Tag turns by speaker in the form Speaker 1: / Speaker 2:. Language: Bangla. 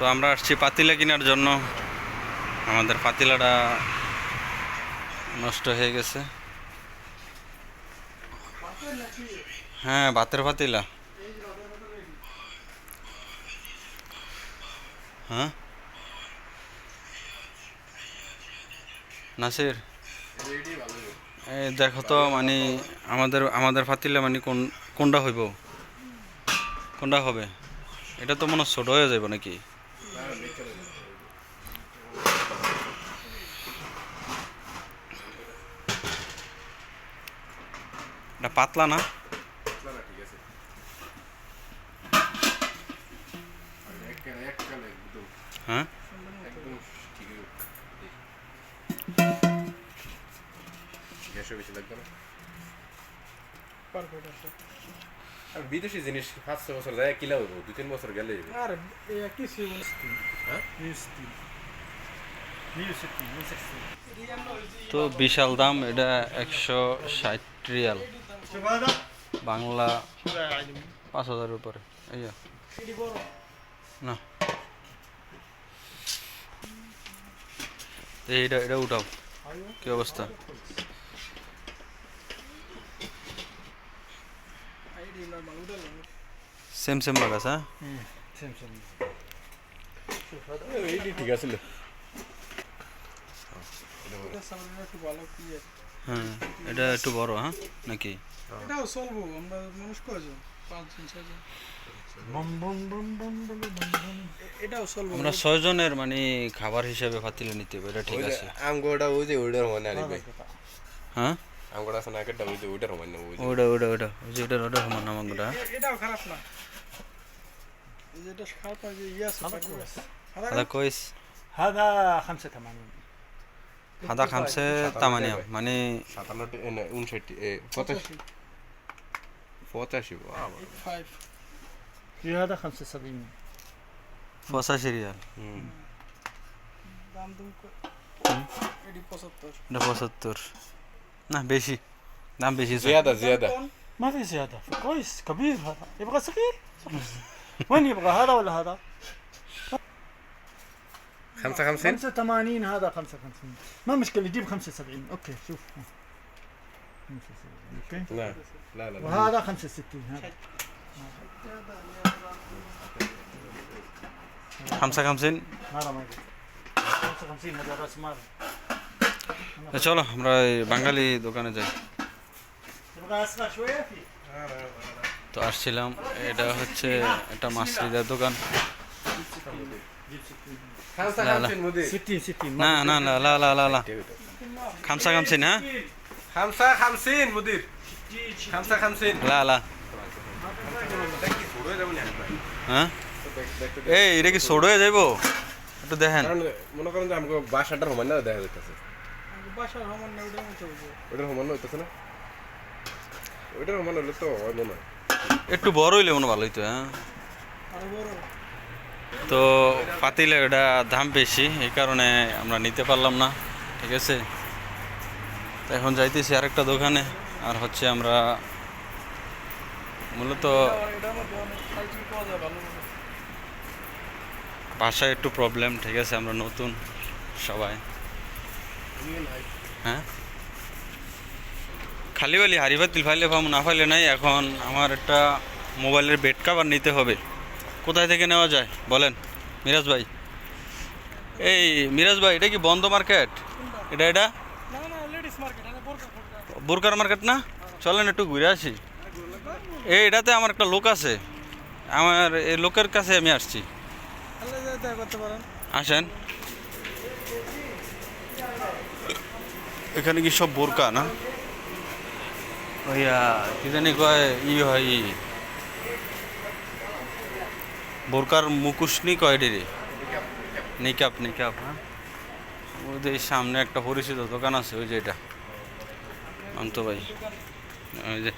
Speaker 1: তো আমরা আসছি পাতিলা কেনার জন্য। আমাদের পাতিলাটা নষ্ট হয়ে গেছে। হ্যাঁ ভাতের পাতিলা। হ্যাঁ? নাসির? এই দেখো তো মানে আমাদের আমাদের ফাতিলে মানে কোন, কোনটা হইব? কোনটা হবে? এটা তো মনে ছোট হয়ে যাবে নাকি? এটা পাতলা না। হ্যাঁ?
Speaker 2: একদম গ্যাসও বেশি লাগবে না আর বিদেশি জিনিস পাঁচশো বছর যায় কিলা হইব দুই তিন বছর গেলে
Speaker 3: আর
Speaker 2: হ্যাঁ?
Speaker 3: স্টিল।
Speaker 1: তো বিশাল দাম এটা একশো ষাট রিয়াল। বাংলা পাঁচ হাজারের উপরে। এই না। এই এটা এটা উঠাও। কি অবস্থা? সেম সেম লাগাস হ্যাঁ
Speaker 3: সেম সেম
Speaker 2: এইটি ঠিক আছে
Speaker 3: এটা একটু ভালো
Speaker 1: হ্যাঁ এটা একটু বড় হ্যাঁ? নাকি?
Speaker 3: এটাও চলবো আমরা মানুষ কয়জন?
Speaker 1: আমরা ছয়জনের মানে খাবার হিসেবে ফাতিলে নিতে হবে এটা ঠিক আছে।
Speaker 2: আমগোটা ওই যে ওইটার মানে আনি ভাই
Speaker 1: হ্যাঁ?
Speaker 2: আমি গোটা শোনা একটা ওই যে ওইটা রোমান নেব
Speaker 1: ওইটা ওইটা ওইটা ওই যে ওইটা ওইটা রোমান নাম
Speaker 3: গোটা এটাও খারাপ না এই যে এটা খারাপ না যে ইয়াস
Speaker 1: হাদা কইস হাদা খামসে نعم بيشي نعم بيشي
Speaker 2: زيادة زيادة.
Speaker 4: ما في زيادة. كويس كبير هذا. يبغى صغير؟ وين يبغى هذا ولا هذا؟
Speaker 2: 55
Speaker 4: 85 هذا 55 ما مشكلة يجيب 75 أوكي شوف. 75 أوكي.
Speaker 2: لا لا لا
Speaker 4: وهذا 65 هذا.
Speaker 1: 55
Speaker 4: هذا ما 55 هذا راس مال
Speaker 1: চলো আমরা বাঙালি দোকানে যাই। তো আসছিলাম এটা হচ্ছে একটা মাসিদার দোকান। না খামসা খামসিন হ্যাঁ?
Speaker 2: খামসা খামসিন মুদির। খামসা খামসিন।
Speaker 1: লা লা। হ্যাঁ? এই এটা কি সোড় যাইব? একটু দেখেন।
Speaker 2: মনে করেন যে আমাকে বাসাটা না দেখা যাইতেছে।
Speaker 3: আমাকে সমান না ওটার মতো হইবো।
Speaker 2: ওইটার সমান হইতেছে না? ওইটার সমান হলে তো হয় মনে হয়।
Speaker 1: একটু বড় হইলে মনে ভালো হইতো হ্যাঁ?
Speaker 3: আরও বড়।
Speaker 1: তো পাতিলে ওটা দাম বেশি এই কারণে আমরা নিতে পারলাম না ঠিক আছে? তো এখন যাইতেছি আরেকটা দোকানে আর হচ্ছে আমরা মূলত ভাষায় একটু প্রবলেম ঠিক আছে? আমরা নতুন সবাই। হ্যাঁ? খালি বালি হারি বাতিল ফাইলে ফাম না ফাইলে নাই এখন আমার একটা মোবাইলের বেড কাভার নিতে হবে। কোথায় থেকে নেওয়া যায়? বলেন। মিরাজ ভাই। এই মিরাজ ভাই এটা কি বন্ধ মার্কেট? এটা এটা? বোরকার মার্কেট না? চলেন একটু ঘুরে আসি। এই এটাতে আমার একটা লোক আছে। আমার এই লোকের কাছে আমি আসছি। আসেন। এখানে কি সব বোরকা, না? ওইয়া কি জানি কয়, ই হয় ই। বোরকার মুকুশনি কয় রে নিকাপ নিকাপ হ্যাঁ? যে সামনে একটা পরিচিত দোকান আছে, ওই যে এটা। অন্ত ভাই ওই যে